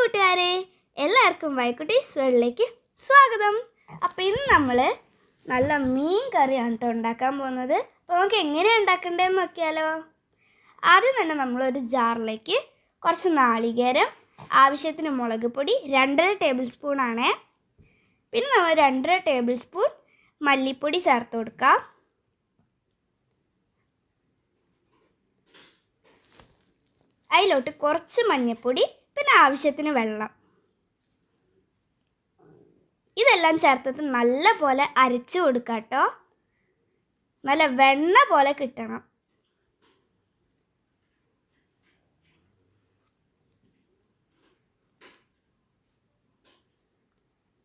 കൂട്ടുകാരെ എല്ലാവർക്കും വൈക്കുട്ടീസ് വേൾഡിലേക്ക് സ്വാഗതം. അപ്പോൾ ഇന്ന് നമ്മൾ നല്ല മീൻ കറിയാണ് കേട്ടോ ഉണ്ടാക്കാൻ പോകുന്നത്. അപ്പോൾ നമുക്ക് എങ്ങനെയാണ് ഉണ്ടാക്കേണ്ടതെന്ന് നോക്കിയാലോ? ആദ്യം തന്നെ നമ്മളൊരു ജാറിലേക്ക് കുറച്ച് നാളികേരം ആവശ്യത്തിന് മുളക് പൊടി രണ്ടര ടേബിൾ സ്പൂൺ ആണ്. പിന്നെ നമ്മൾ രണ്ടര ടേബിൾ സ്പൂൺ മല്ലിപ്പൊടി ചേർത്ത് കൊടുക്കാം. അതിലോട്ട് കുറച്ച് മഞ്ഞൾപ്പൊടി പിന്നെ ആവശ്യത്തിന് വെള്ളം. ഇതെല്ലാം ചേർത്തിട്ട് നല്ല പോലെ അരച്ചു കൊടുക്കുക കേട്ടോ നല്ല വെണ്ണ പോലെ കിട്ടണം.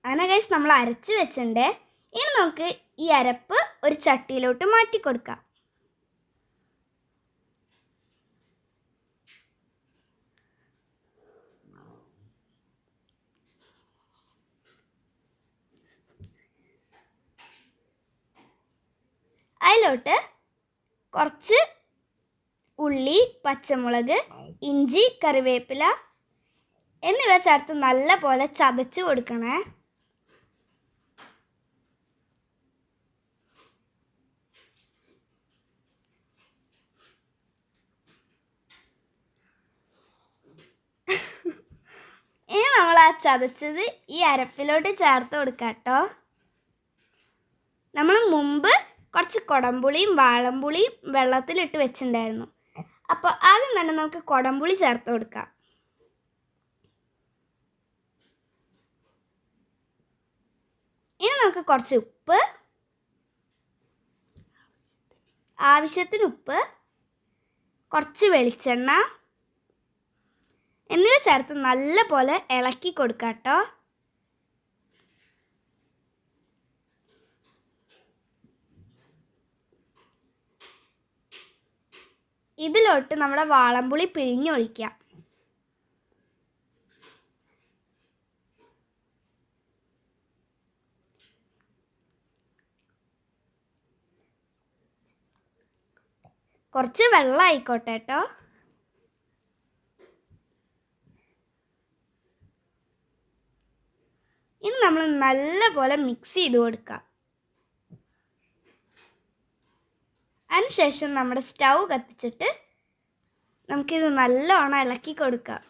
അങ്ങനെ കഴിച്ച് നമ്മൾ അരച്ച് വെച്ചിട്ടുണ്ട്. ഇനി നമുക്ക് ഈ അരപ്പ് ഒരു ചട്ടിയിലോട്ട് മാറ്റി കൊടുക്കാം അതിലോട്ട് കുറച്ച് ഉള്ളി പച്ചമുളക് ഇഞ്ചി കറിവേപ്പില എന്നിവ ചേർത്ത് നല്ല പോലെ ചതച്ച് കൊടുക്കണേ. ഇനി നമ്മൾ ആ ചതച്ചത് ഈ അരപ്പിലോട്ട് ചേർത്ത് കൊടുക്കാം കേട്ടോ നമ്മൾ മുമ്പ് കുറച്ച് കുടംപുളിയും വാളംപുളിയും വെള്ളത്തിലിട്ട് വെച്ചിട്ടുണ്ടായിരുന്നു അപ്പോൾ ആദ്യം തന്നെ നമുക്ക് കുടംപുളി ചേർത്ത് കൊടുക്കാം. ഇനി നമുക്ക് കുറച്ച് ഉപ്പ് ആവശ്യത്തിന് ഉപ്പ് കുറച്ച് വെളിച്ചെണ്ണ എന്നിവ ചേർത്ത് നല്ല പോലെ ഇളക്കി കൊടുക്കാം കേട്ടോ ഇതിലോട്ട് നമ്മുടെ വാളംപുളി പിഴിഞ്ഞൊഴിക്കുക കുറച്ച് വെള്ളം ആയിക്കോട്ടെ കേട്ടോ. ഇനി നമ്മൾ നല്ലപോലെ മിക്സ് ചെയ്ത് കൊടുക്കാം. അതിനുശേഷം നമ്മുടെ സ്റ്റൗ കത്തിച്ചിട്ട് നമുക്കിത് നല്ലോണം ഇളക്കി കൊടുക്കാം.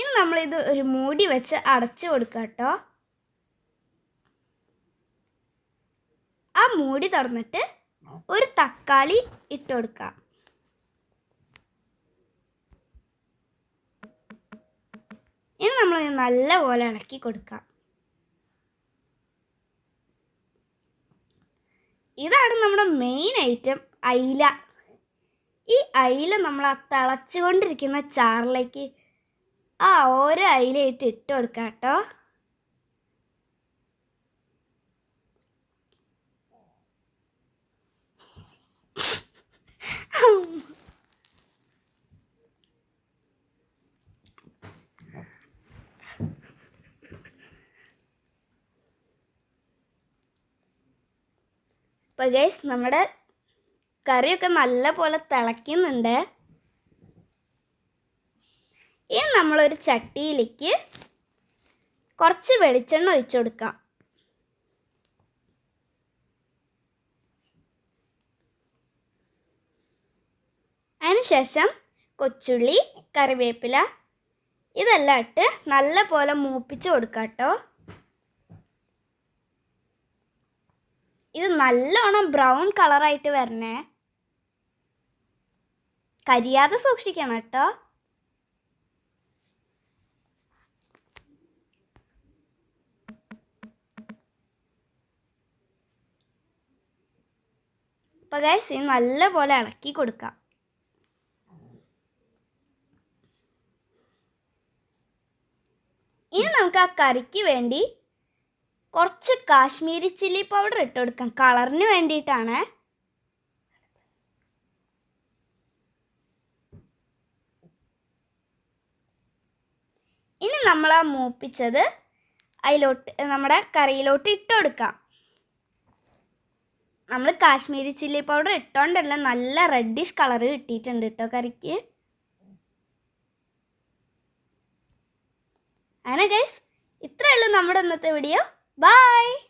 ഇനി നമ്മളിത് ഒരു മൂടി വെച്ച് അടച്ചു കൊടുക്കാം കേട്ടോ. ആ മൂടി തുറന്നിട്ട് ഒരു തക്കാളി ഇട്ട് കൊടുക്കാം. ഇനി നമ്മൾ നല്ലപോലെ ഇളക്കി കൊടുക്കാം. ഇതാണ് നമ്മുടെ മെയിൻ ഐറ്റം അയില. ഈ അയില നമ്മൾ ആ തിളച്ചുകൊണ്ടിരിക്കുന്ന ചാറിലേക്ക് ആ ഓരോ അയിലയിട്ട് ഇട്ട് കൊടുക്കാം കേട്ടോ. അപ്പോൾ ഗൈസ് നമ്മുടെ കറിയൊക്കെ നല്ല പോലെ തിളയ്ക്കുന്നുണ്ട്. ഇനി നമ്മളൊരു ചട്ടിയിലേക്ക് കുറച്ച് വെളിച്ചെണ്ണ ഒഴിച്ചു കൊടുക്കാം. അതിനുശേഷം കൊച്ചുള്ളി കറിവേപ്പില ഇതെല്ലാം ഇട്ട് നല്ല പോലെ മൂപ്പിച്ച് കൊടുക്കാം കേട്ടോ ഇത് നല്ലോണം ബ്രൗൺ കളറായിട്ട് വരണേ. കരിയാതെ സൂക്ഷിക്കണം കേട്ടോ. അപ്പോൾ ഗൈസ് ഇത് നല്ല പോലെ ഇളക്കി കൊടുക്കാം. ഇനി നമുക്ക് ആ കറിക്ക് വേണ്ടി കുറച്ച് കാശ്മീരി ചില്ലി പൗഡർ ഇട്ട് കൊടുക്കാം. കളറിന് വേണ്ടിയിട്ടാണ്. ഇനി നമ്മൾ ആ മൂപ്പിച്ചത് അതിലോട്ട് നമ്മുടെ കറിയിലോട്ട് ഇട്ട് കൊടുക്കാം. നമ്മൾ കാശ്മീരി ചില്ലി പൗഡർ ഇട്ടോണ്ടല്ല നല്ല റെഡിഷ് കളർ കിട്ടിയിട്ടുണ്ട് കേട്ടോ കറിക്ക്. അങ്ങനെ ഗൈസ് ഇത്രയുള്ളൂ നമ്മുടെ ഇന്നത്തെ വീഡിയോ Bye!